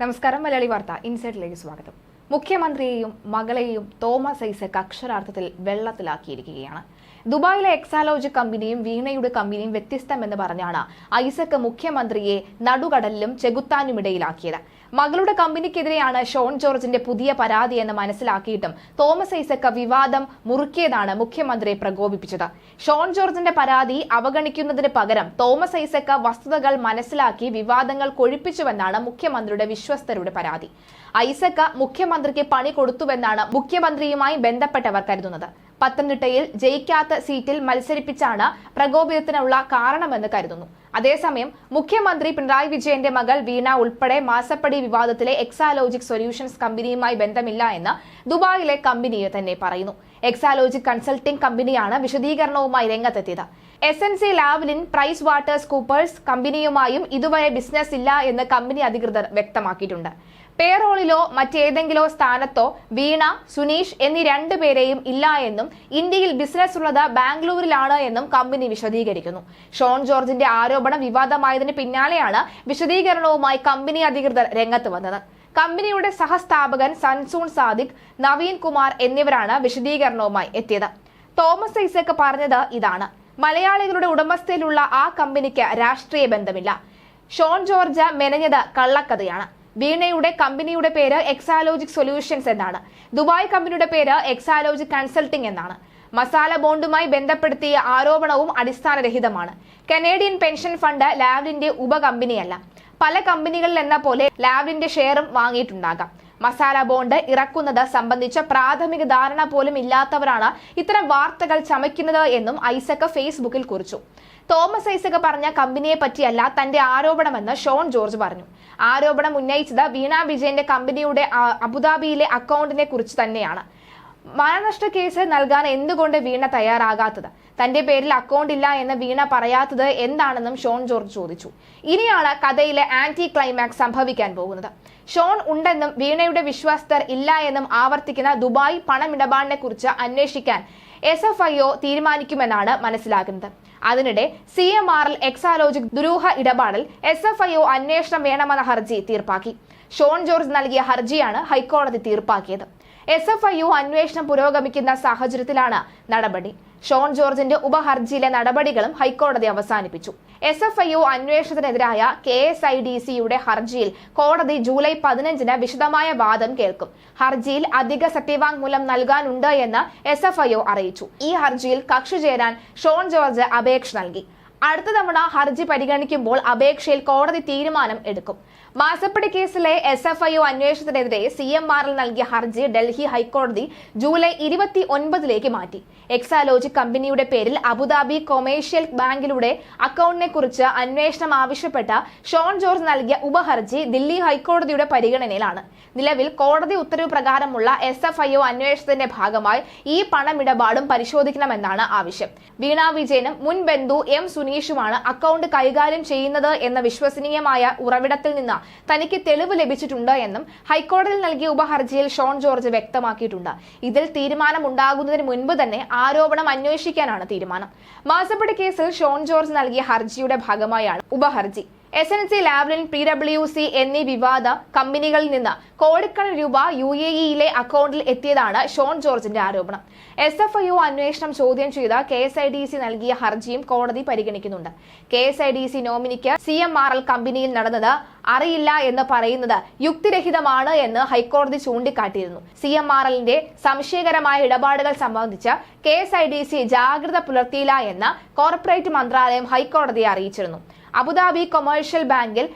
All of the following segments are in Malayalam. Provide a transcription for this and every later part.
നമസ്കാരം മലയാളി വാർത്ത ഇൻസൈഡിലേക്ക് സ്വാഗതം. മുഖ്യമന്ത്രിയെയും മകളെയും തോമസ് ഐസക് അക്ഷരാർത്ഥത്തിൽ വെള്ളത്തിലാക്കിയിരിക്കുകയാണ്. ദുബായിലെ എക്സാലോജി കമ്പനിയും വീണയുടെ കമ്പനിയും വ്യത്യസ്തമെന്ന് പറഞ്ഞാണ് ഐസക് മുഖ്യമന്ത്രിയെ നടുകടലിലും ചെകുത്താനുമിടയിലാക്കിയത്. മകളുടെ കമ്പനിക്കെതിരെയാണ് ഷോൺ ജോർജിന്റെ പുതിയ പരാതി എന്ന് മനസ്സിലാക്കിയിട്ടും തോമസ് ഐസക്ക് വിവാദം മുറുക്കിയതാണ് മുഖ്യമന്ത്രിയെ പ്രകോപിപ്പിച്ചത്. ഷോൺ ജോർജിന്റെ പരാതി അവഗണിക്കുന്നതിന് പകരം തോമസ് ഐസക്ക് വസ്തുതകൾ മനസ്സിലാക്കി വിവാദങ്ങൾ കൊഴിപ്പിച്ചുവെന്നാണ് മുഖ്യമന്ത്രിയുടെ വിശ്വസ്തരുടെ പരാതി. ഐസക്ക് മുഖ്യമന്ത്രിക്ക് പണി കൊടുത്തുവെന്നാണ് മുഖ്യമന്ത്രിയുമായി ബന്ധപ്പെട്ടവർ കരുതുന്നത്. പത്തനംതിട്ടയിൽ ജയിക്കാത്ത സീറ്റിൽ മത്സരിപ്പിച്ചാണ് പ്രകോപിതത്തിനുള്ള കാരണമെന്ന് കരുതുന്നു. അതേസമയം മുഖ്യമന്ത്രി പിണറായി വിജയന്റെ മകൾ വീണ ഉൾപ്പെടെ മാസപ്പടി വിവാദത്തിലെ എക്സാലോജിക് സൊല്യൂഷൻസ് കമ്പനിയുമായി ബന്ധമില്ല എന്ന് ദുബായിലെ കമ്പനിയെ തന്നെ പറയുന്നു. എക്സാലോജിക് കൺസൾട്ടിംഗ് കമ്പനിയാണ് വിശദീകരണവുമായി രംഗത്തെത്തിയത്. S N C Lavalin Price Waters Coopers കമ്പനിയുമായും ഇതുവരെ ബിസിനസ് ഇല്ല എന്ന് കമ്പനി അധികൃതർ വ്യക്തമാക്കിയിട്ടുണ്ട്. പേറോളിലോ മറ്റേതെങ്കിലോ സ്ഥാനത്തോ വീണ സുനീഷ് എന്നീ രണ്ടുപേരെയും ഇല്ല എന്നും ഇന്ത്യയിൽ ബിസിനസ് ഉള്ളത് ബാംഗ്ലൂരിലാണ് എന്നും കമ്പനി വിശദീകരിക്കുന്നു. ഷോൺ ജോർജിന്റെ ആരോപണം വിവാദമായതിന് പിന്നാലെയാണ് വിശദീകരണവുമായി കമ്പനി അധികൃതർ രംഗത്ത് വന്നത്. കമ്പനിയുടെ സഹസ്ഥാപകൻ സൻസൂൺ സാദിഖ് നവീൻ കുമാർ എന്നിവരാണ് വിശദീകരണവുമായി എത്തിയത്. തോമസ് ഐസക് പറഞ്ഞത് ഇതാണ്. മലയാളികളുടെ ഉടമസ്ഥയിലുള്ള ആ കമ്പനിക്ക് രാഷ്ട്രീയ ബന്ധമില്ല. ഷോൺ ജോർജ് മെനഞ്ഞത് കള്ളക്കഥയാണ്. വീണയുടെ കമ്പനിയുടെ പേര് എക്സാലോജിക് സൊല്യൂഷൻസ് എന്നാണ്. ദുബായ് കമ്പനിയുടെ പേര് എക്സാലോജിക് കൺസൾട്ടിംഗ് എന്നാണ്. മസാല ബോണ്ടുമായി ബന്ധപ്പെടുത്തിയ ആരോപണവും അടിസ്ഥാനരഹിതമാണ്. കനേഡിയൻ പെൻഷൻ ഫണ്ട് ലാവ്ലിന്റെ ഉപകമ്പനിയല്ല. പല കമ്പനികളിൽ എന്ന പോലെ ലാവ്ലിന്റെ ഷെയറും വാങ്ങിയിട്ടുണ്ടാകാം. മസാല ബോണ്ട് ഇറക്കുന്നത് സംബന്ധിച്ച പ്രാഥമിക ധാരണ പോലും ഇല്ലാത്തവരാണ് ഇത്തരം വാർത്തകൾ ചമയ്ക്കുന്നത് എന്നും ഐസക് ഫേസ്ബുക്കിൽ കുറിച്ചു. തോമസ് ഐസക് പറഞ്ഞ കമ്പനിയെ പറ്റിയല്ല തന്റെ ആരോപണമെന്ന് ഷോൺ ജോർജ് പറഞ്ഞു. ആരോപണം ഉന്നയിച്ചത് വീണ വിജയന്റെ കമ്പനിയുടെ അബുദാബിയിലെ അക്കൗണ്ടിനെ കുറിച്ച് തന്നെയാണ്. മാനനഷ്ട കേസ് നൽകാൻ എന്തുകൊണ്ട് വീണ തയ്യാറാകാത്തത്? തന്റെ പേരിൽ അക്കൗണ്ട് ഇല്ല എന്ന് വീണ പറയാത്തത് എന്താണെന്നും ഷോൺ ജോർജ് ചോദിച്ചു. ഇനിയാണ് കഥയിലെ ആന്റി ക്ലൈമാക്സ് സംഭവിക്കാൻ പോകുന്നത്. ഷോൺ ഉണ്ടെന്നും വീണയുടെ വിശ്വാസ്തർ ഇല്ല എന്നും ആവർത്തിക്കുന്ന ദുബായ് പണമിടപാടിനെ കുറിച്ച് അന്വേഷിക്കാൻ എസ് എഫ് ഐ ഒ തീരുമാനിക്കുമെന്നാണ് മനസ്സിലാക്കുന്നത് അതിനിടെ C M R L Exalogic ദുരൂഹ ഇടപാടിൽ എസ് എഫ് ഐ ഒ അന്വേഷണം വേണമെന്ന ഹർജി തീർപ്പാക്കി. ഷോൺ ജോർജ് നൽകിയ ഹർജിയാണ് ഹൈക്കോടതി തീർപ്പാക്കിയത്. എസ് എഫ് ഐ യു അന്വേഷണം പുരോഗമിക്കുന്ന സാഹചര്യത്തിലാണ് നടപടി. ഷോൺ ജോർജിന്റെ ഉപഹർജിയിലെ നടപടികളും ഹൈക്കോടതി അവസാനിപ്പിച്ചു. എസ് എഫ് ഐ ഒ അന്വേഷണത്തിനെതിരായ കെ എസ് ഐ ഡി സിയുടെ ഹർജിയിൽ കോടതി ജൂലൈ പതിനഞ്ചിന് വിശദമായ വാദം കേൾക്കും. ഹർജിയിൽ അധിക സത്യവാങ്മൂലം നൽകാനുണ്ട് എന്ന് എസ് എഫ് ഐ ഒ അറിയിച്ചു. ഈ ഹർജിയിൽ കക്ഷി ചേരാൻ ഷോൺ ജോർജ് അപേക്ഷ നൽകി. അടുത്ത തവണ ഹർജി പരിഗണിക്കുമ്പോൾ അപേക്ഷയിൽ കോടതി തീരുമാനം എടുക്കും. മാസപ്പടി കേസിലെ എസ് എഫ് ഐ ഒ അന്വേഷണത്തിനെതിരെ സി എം ആറിൽ നൽകിയ ഹർജി ഡൽഹി ഹൈക്കോടതി ജൂലൈ ഇരുപത്തി ഒൻപതിലേക്ക് മാറ്റി. എക്സാലോജിക് കമ്പനിയുടെ പേരിൽ അബുദാബി കൊമേഴ്ഷ്യൽ ബാങ്കിലൂടെ അക്കൗണ്ടിനെ കുറിച്ച് അന്വേഷണം ആവശ്യപ്പെട്ട ഷോൺ ജോർജ് നൽകിയ ഉപഹർജി ദില്ലി ഹൈക്കോടതിയുടെ പരിഗണനയിലാണ്. നിലവിൽ കോടതി ഉത്തരവ് പ്രകാരമുള്ള എസ് എഫ് ഐ ഒ അന്വേഷണത്തിന്റെ ഭാഗമായി ഈ പണമിടപാടും പരിശോധിക്കണമെന്നാണ് ആവശ്യം. വീണ വിജയനും മുൻ ബന്ധു എം സുനീഷുമാണ് അക്കൗണ്ട് കൈകാര്യം ചെയ്യുന്നത് എന്ന വിശ്വസനീയമായ ഉറവിടത്തിൽ നിന്ന് തനിക്ക് തെളിവ് ലഭിച്ചിട്ടുണ്ട് എന്നും ഹൈക്കോടതിയിൽ നൽകിയ ഉപഹർജിയിൽ ഷോൺ ജോർജ് വ്യക്തമാക്കിയിട്ടുണ്ട്. ഇതിൽ തീരുമാനം ഉണ്ടാകുന്നതിന് മുൻപ് തന്നെ ആരോപണം അന്വേഷിക്കാനാണ് തീരുമാനം. മാസപ്പടി കേസിൽ ഷോൺ ജോർജ് നൽകിയ ഹർജിയുടെ ഭാഗമായാണ് ഉപഹർജി. S N C Lavalin P W C എന്നീ വിവാദ കമ്പനികളിൽ നിന്ന് കോടിക്കണക്കിന് രൂപ യു എ ഇയിലെ അക്കൗണ്ടിൽ എത്തിയതാണ് ഷോൺ ജോർജിന്റെ ആരോപണം. എസ് എഫ് ഐ ഒ അന്വേഷണം ചോദ്യം ചെയ്ത K S I D C നൽകിയ ഹർജിയും കോടതി പരിഗണിക്കുന്നുണ്ട്. K S I D C നോമിനിക്ക് C M R L കമ്പനിയിൽ നടന്നത് അറിയില്ല എന്ന് പറയുന്നത് യുക്തിരഹിതമാണ് എന്ന് ഹൈക്കോടതി ചൂണ്ടിക്കാട്ടിയിരുന്നു. സി എം ആർ എല്ലിന്റെ സംശയകരമായ ഇടപാടുകൾ സംബന്ധിച്ച് K S I D C ജാഗ്രത പുലർത്തിയില്ല എന്ന് കോർപ്പറേറ്റ് മന്ത്രാലയം ഹൈക്കോടതിയെ അറിയിച്ചിരുന്നു. അബുദാബി കൊമേഴ്ഷ്യൽ ബാങ്കിൽ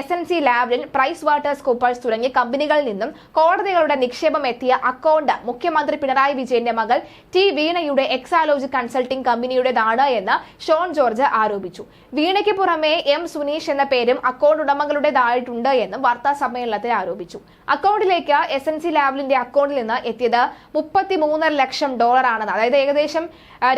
S N C Lavalin Price Waters Coopers തുടങ്ങിയ കമ്പനികളിൽ നിന്നും കോടതികളുടെ നിക്ഷേപം എത്തിയ അക്കൗണ്ട്. മുഖ്യമന്ത്രി പിണറായി വിജയന്റെ മകൾ ടി വീണയുടെ എക്സാലോജി കൺസൾട്ടിംഗ് കമ്പനിയുടേതാണ് എന്ന് ഷോൺ ജോർജ് ആരോപിച്ചു. വീണയ്ക്ക് പുറമെ എം സുനീഷ് എന്ന പേരും അക്കൗണ്ട് ഉടമകളുടേതായിട്ടുണ്ട് എന്നും വാർത്താ സമ്മേളനത്തിൽ ആരോപിച്ചു. അക്കൗണ്ടിലേക്ക് എസ് എൻ സി ലാബിലിന്റെ അക്കൗണ്ടിൽ നിന്ന് എത്തിയത് മുപ്പത്തി മൂന്നര ലക്ഷം ഡോളറാണെന്ന് അതായത് ഏകദേശം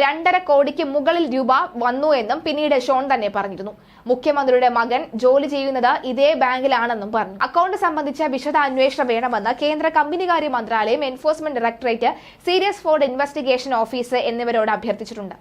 രണ്ടര കോടിക്ക് മുകളിൽ രൂപ വന്നു എന്നും പിന്നീട് ഷോൺ തന്നെ പറഞ്ഞിരുന്നു. മുഖ്യമന്ത്രിയുടെ മകൻ ജോലി ചെയ്യുന്നത് ഇതേ ബാങ്കിലാണെന്നും പറഞ്ഞു. അക്കൗണ്ട് സംബന്ധിച്ച വിശദ അന്വേഷണം വേണമെന്ന് കേന്ദ്ര കമ്പനികാര്യ മന്ത്രാലയം Enforcement Directorate Serious Fraud Investigation Office എന്നിവരോട് അഭ്യർത്ഥിച്ചിട്ടുണ്ട്.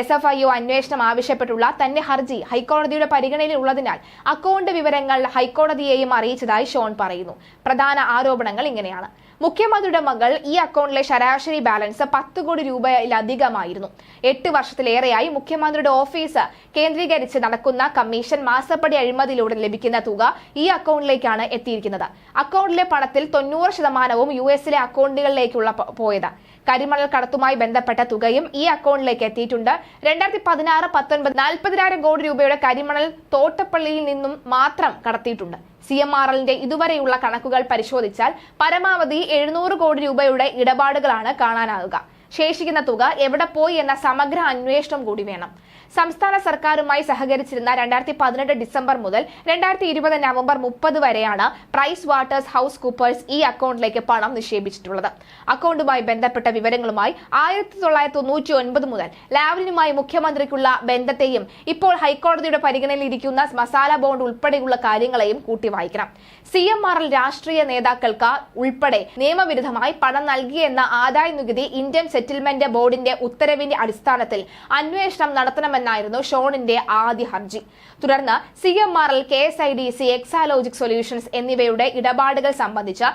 എസ് എഫ് ഐ ഒ അന്വേഷണം ആവശ്യപ്പെട്ടുള്ള തന്റെ ഹർജി ഹൈക്കോടതിയുടെ പരിഗണനയിൽ ഉള്ളതിനാൽ അക്കൗണ്ട് വിവരങ്ങൾ ഹൈക്കോടതിയെയും അറിയിച്ചതായി ഷോൺ പറയുന്നു. പ്രധാന ആരോപണങ്ങൾ ഇങ്ങനെയാണ്. മുഖ്യമന്ത്രിയുടെ മകൾ ഈ അക്കൗണ്ടിലെ ശരാശരി ബാലൻസ് പത്ത് കോടി രൂപയിലധികമായിരുന്നു. എട്ട് വർഷത്തിലേറെയായി മുഖ്യമന്ത്രിയുടെ ഓഫീസ് കേന്ദ്രീകരിച്ച് നടക്കുന്ന കമ്മീഷൻ മാസപ്പടി അഴിമതിയിലൂടെ ലഭിക്കുന്ന തുക ഈ അക്കൗണ്ടിലേക്കാണ് എത്തിയിരിക്കുന്നത്. അക്കൗണ്ടിലെ പണത്തിൽ തൊണ്ണൂറ് ശതമാനവും യു എസിലെ അക്കൗണ്ടുകളിലേക്കുള്ള പോയത്. കരിമണൽ കടത്തുമായി ബന്ധപ്പെട്ട തുകയും ഈ അക്കൗണ്ടിലേക്ക് എത്തിയിട്ടുണ്ട്. രണ്ടായിരത്തി പതിനാറ് പത്തൊൻപത് നാൽപ്പതിനായിരം കോടി രൂപയുടെ കരിമണൽ തോട്ടപ്പള്ളിയിൽ നിന്നും മാത്രം കടത്തിയിട്ടുണ്ട്. സി എം ആർ എല്ലിന്റെ ഇതുവരെയുള്ള കണക്കുകൾ പരിശോധിച്ചാൽ പരമാവധി എഴുന്നൂറ് കോടി രൂപയുടെ ഇടപാടുകളാണ് കാണാനാവുക. ശേഷിക്കുന്ന തുക എവിടെ പോയി എന്ന സമഗ്ര അന്വേഷണം കൂടി വേണം. സംസ്ഥാന സർക്കാരുമായി സഹകരിച്ചിരുന്ന രണ്ടായിരത്തി പതിനെട്ട് ഡിസംബർ മുതൽ രണ്ടായിരത്തി ഇരുപത് നവംബർ മുപ്പത് വരെയാണ് പ്രൈസ് വാട്ടേഴ്സ് ഹൌസ് കൂപ്പേഴ്സ് ഈ അക്കൗണ്ടിലേക്ക് പണം നിക്ഷേപിച്ചിട്ടുള്ളത്. അക്കൗണ്ടുമായി ബന്ധപ്പെട്ട വിവരങ്ങളുമായി ആയിരത്തി തൊള്ളായിരത്തി തൊണ്ണൂറ്റി ഒൻപത് മുതൽ ലാവലിനുമായി മുഖ്യമന്ത്രിക്കുള്ള ബന്ധത്തെയും ഇപ്പോൾ ഹൈക്കോടതിയുടെ പരിഗണനയിലിരിക്കുന്ന മസാല ബോണ്ട് ഉൾപ്പെടെയുള്ള കാര്യങ്ങളെയും കൂട്ടി വായിക്കണം സി എം ആർ എൽ രാഷ്ട്രീയ നേതാക്കൾക്ക് ഉൾപ്പെടെ നിയമവിരുദ്ധമായി പണം നൽകിയെന്ന ആദായ നികുതി ഇന്ത്യൻ സെറ്റിൽമെന്റ് ബോർഡിന്റെ ഉത്തരവിന്റെ അടിസ്ഥാനത്തിൽ അന്വേഷണം നടത്തണമെന്നായിരുന്നു ഷോണിന്റെ ആദ്യ ഹർജി. തുടർന്ന് C M R L K S I D C Exalogic solutions എന്നിവയുടെ ഇടപാടുകൾ സംബന്ധിച്ച്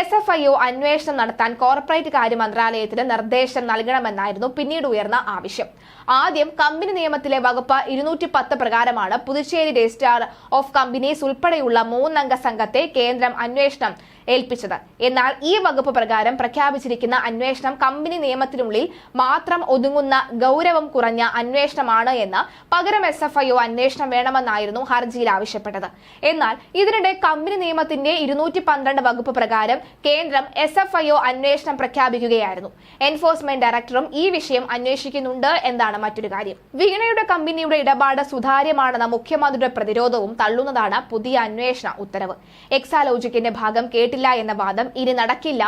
എസ് എഫ് ഐ ഒ അന്വേഷണം നടത്താൻ കോർപ്പറേറ്റ് കാര്യ മന്ത്രാലയത്തിന് നിർദ്ദേശം നൽകണമെന്നായിരുന്നു പിന്നീട് ഉയർന്ന ആവശ്യം. ആദ്യം കമ്പനി നിയമത്തിലെ വകുപ്പ് ഇരുന്നൂറ്റി പത്ത് പ്രകാരമാണ് പുതുച്ചേരി രജിസ്ട്രാർ ഓഫ് കമ്പനീസ് ഉൾപ്പെടെയുള്ള മൂന്നംഗ സംഘത്തെ കേന്ദ്രം അന്വേഷണം ഏൽപ്പിച്ചത്. എന്നാൽ ഈ വകുപ്പ് പ്രകാരം പ്രഖ്യാപിച്ചിരിക്കുന്ന അന്വേഷണം കമ്പനി നിയമത്തിനുള്ളിൽ മാത്രം ഒതുങ്ങുന്ന ഗൗരവം കുറഞ്ഞ അന്വേഷണമാണ് എന്ന് പകരം എസ് എഫ് ഐ ഒ അന്വേഷണം വേണമെന്നായിരുന്നു ഹർജിയിൽ ആവശ്യപ്പെട്ടത്. എന്നാൽ ഇതിനിടെ കമ്പനി നിയമത്തിന്റെ ഇരുന്നൂറ്റി പന്ത്രണ്ട് വകുപ്പ് പ്രകാരം കേന്ദ്രം എസ് എഫ് ഐ ഒ അന്വേഷണം പ്രഖ്യാപിക്കുകയായിരുന്നു. എൻഫോഴ്സ്മെന്റ് ഡയറക്ടറും ഈ വിഷയം അന്വേഷിക്കുന്നുണ്ട് എന്നാണ് മറ്റൊരു കാര്യം. വീണയുടെ കമ്പനിയുടെ ഇടപാട് സുതാര്യമാണെന്ന മുഖ്യമന്ത്രിയുടെ പ്രതിരോധവും തള്ളുന്നതാണ് പുതിയ അന്വേഷണ ഉത്തരവ്. എക്സാലോജിക്കിന്റെ ഭാഗം കേട്ടില്ല എന്ന വാദം ഇനി നടക്കില്ല.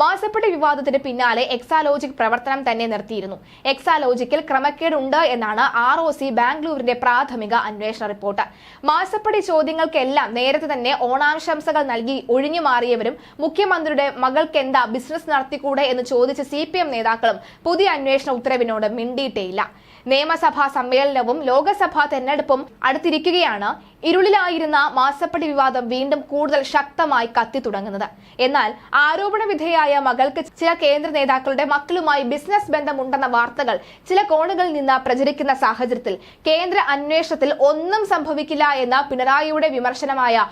മാസപ്പെട്ടി വിവാദത്തിന് പിന്നാലെ എക്സാലോജിക് പ്രവർത്തനം തന്നെ നിർത്തിയിരുന്നു. എക്സാലോജിക്കിൽ ക്രമക്കേടുണ്ട് എന്നാണ് ആർ ഒ സി ബാംഗ്ലൂരിന്റെ പ്രാഥമിക അന്വേഷണ റിപ്പോർട്ട്. മാസപ്പടി ചോദ്യങ്ങൾക്കെല്ലാം നേരത്തെ തന്നെ ഓണാശംസകൾ നൽകി ഒഴിഞ്ഞു മാറിയവരും മുഖ്യമന്ത്രിയുടെ മകൾക്കെന്താ ബിസിനസ് നടത്തിക്കൂടെ എന്ന് ചോദിച്ച സി നേതാക്കളും പുതിയ അന്വേഷണ ഉത്തരവിനോട് മിണ്ടിയിട്ടേയില്ല. നിയമസഭാ സമ്മേളനവും ലോകസഭാ തെരഞ്ഞെടുപ്പും അടുത്തിരിക്കുകയാണ്. ഇരുളിലായിരുന്ന മാസപ്പടി വിവാദം വീണ്ടും കൂടുതൽ ശക്തമായി കത്തി തുടങ്ങുന്നത്. എന്നാൽ ആരോപണ വിധേയായ മകൾക്ക് ചില കേന്ദ്ര നേതാക്കളുടെ മക്കളുമായി ബിസിനസ് ബന്ധമുണ്ടെന്ന വാർത്തകൾ ചില കോണുകളിൽ നിന്ന് പ്രചരിക്കുന്ന സാഹചര്യത്തിൽ കേന്ദ്ര അന്വേഷണത്തിൽ ഒന്നും സംഭവിക്കില്ല എന്ന പിണറായിയുടെ വിമർശനമായ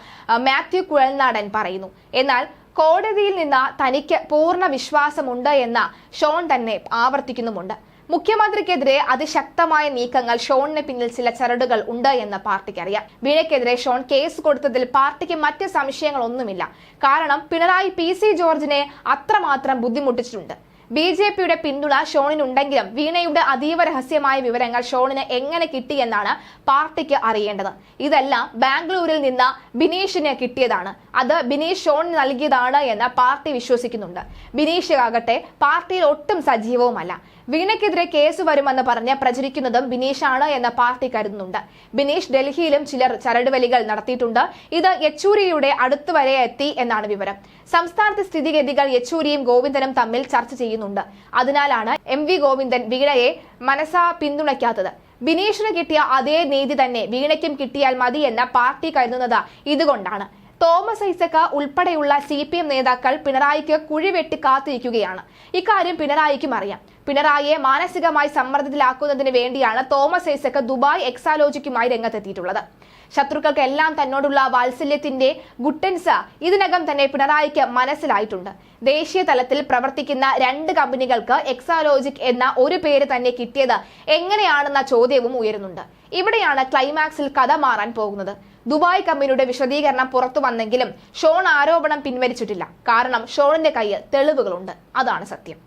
മാത്യു കുഴൽനാടൻ പറയുന്നു. എന്നാൽ കോടതിയിൽ നിന്ന് തനിക്ക് പൂർണ വിശ്വാസമുണ്ട് എന്ന ഷോൺ തന്നെ ആവർത്തിക്കുന്നുമുണ്ട്. മുഖ്യമന്ത്രിക്കെതിരെ അതിശക്തമായ നീക്കങ്ങൾ ഷോണിന് പിന്നിൽ ചില ചരടുകൾ ഉണ്ട് എന്ന് പാർട്ടിക്ക് അറിയാം. വീണയ്ക്കെതിരെ ഷോൺ കേസ് കൊടുത്തതിൽ പാർട്ടിക്ക് മറ്റ് സംശയങ്ങളൊന്നുമില്ല. കാരണം പിണറായി പി സി ജോർജിനെ അത്രമാത്രം ബുദ്ധിമുട്ടിച്ചിട്ടുണ്ട്. ബി ജെ പിയുടെ പിന്തുണ ഷോണിനുണ്ടെങ്കിലും വീണയുടെ അതീവ രഹസ്യമായ വിവരങ്ങൾ ഷോണിന് എങ്ങനെ കിട്ടിയെന്നാണ് പാർട്ടിക്ക് അറിയേണ്ടത്. ഇതെല്ലാം ബാംഗ്ലൂരിൽ നിന്ന് ബിനീഷിന് കിട്ടിയതാണ്. അത് ബിനീഷ് ഷോണിന് നൽകിയതാണ് എന്ന് പാർട്ടി വിശ്വസിക്കുന്നുണ്ട്. ബിനീഷ് ആകട്ടെ പാർട്ടിയിൽ ഒട്ടും സജീവവുമല്ല. വീണയ്ക്കെതിരെ കേസ് വരുമെന്ന് പറഞ്ഞ് പ്രചരിക്കുന്നതും ആണ് എന്ന പാർട്ടി കരുതുന്നുണ്ട്. ബിനീഷ് ഡൽഹിയിലും ചിലർ ചരടുവലികൾ നടത്തിയിട്ടുണ്ട്. ഇത് യെച്ചൂരിയുടെ അടുത്തുവരെ എത്തി എന്നാണ് വിവരം. സംസ്ഥാനത്തെ സ്ഥിതിഗതികൾ യെച്ചൂരിയും ഗോവിന്ദനും തമ്മിൽ ചർച്ച ചെയ്യുന്നുണ്ട്. അതിനാലാണ് എം വി ഗോവിന്ദൻ വീണയെ മനസാ പിന്തുണയ്ക്കാത്തത്. ബിനീഷിന് കിട്ടിയ അതേ നീതി തന്നെ വീണയ്ക്കും കിട്ടിയാൽ മതി എന്ന പാർട്ടി കരുതുന്നത് ഇതുകൊണ്ടാണ്. തോമസ് ഐസക്ക ഉൾപ്പെടെയുള്ള സി പി എം നേതാക്കൾ പിണറായിക്ക് കുഴിവെട്ടി കാത്തിരിക്കുകയാണ്. ഇക്കാര്യം പിണറായിക്കും അറിയാം. പിണറായിയെ മാനസികമായി സമ്മർദ്ദത്തിലാക്കുന്നതിന് വേണ്ടിയാണ് തോമസ് ഐസക്ക ദുബായ് എക്സാലോജിക്കുമായി രംഗത്തെത്തിയിട്ടുള്ളത്. ശത്രുക്കൾക്ക് എല്ലാം തന്നോടുള്ള വാത്സല്യത്തിന്റെ ഗുട്ടൻസ ഇതിനകം തന്നെ പിണറായിക്ക് മനസ്സിലായിട്ടുണ്ട്. ദേശീയ തലത്തിൽ പ്രവർത്തിക്കുന്ന രണ്ട് കമ്പനികൾക്ക് എക്സാലോജിക് എന്ന ഒരു പേര് തന്നെ കിട്ടിയത് എങ്ങനെയാണെന്ന ചോദ്യവും ഉയരുന്നുണ്ട്. ഇവിടെയാണ് ക്ലൈമാക്സിൽ കഥ മാറാൻ പോകുന്നത്. ദുബായ് കമ്പനിയുടെ വിശദീകരണം പുറത്തു വന്നെങ്കിലും ഷോൺ ആരോപണം പിൻവലിച്ചിട്ടില്ല. കാരണം ഷോണിന്റെ കയ്യിൽ തെളിവുകളുണ്ട്. അതാണ് സത്യം.